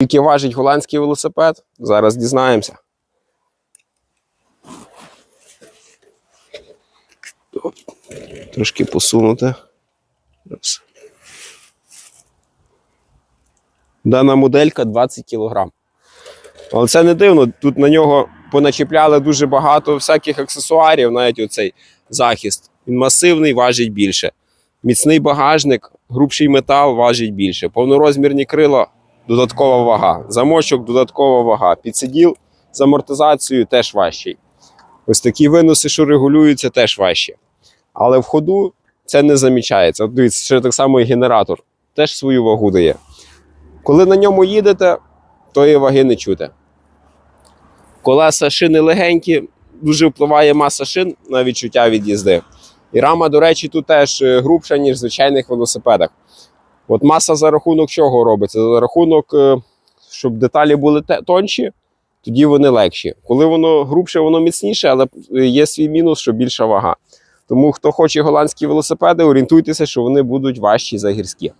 Скільки важить голландський велосипед? Зараз дізнаємося. Трошки посунути. Дана моделька 20 кг. Але це не дивно. Тут на нього поначіпляли дуже багато всяких аксесуарів, навіть оцей захист. Він масивний, важить більше. Міцний багажник, грубший метал важить більше. Повнорозмірні крила додаткова вага. Замочок додаткова вага. Підсиділ з амортизацією теж важчий. Ось такі виноси, що регулюються, теж важчі. Але в ходу це не замічається. От дивіться, ще так само і генератор теж свою вагу дає. Коли на ньому їдете, тої ваги не чути. Колеса шини легенькі, дуже впливає маса шин на відчуття від їзди. І рама, до речі, тут теж е, грубша, ніж в звичайних велосипедах. От маса за рахунок чого робиться? За рахунок, е, щоб деталі були тонші, тоді вони легші. Коли воно грубше, воно міцніше, але е, є свій мінус, що більша вага. Тому хто хоче голландські велосипеди, орієнтуйтеся, що вони будуть важчі за гірські.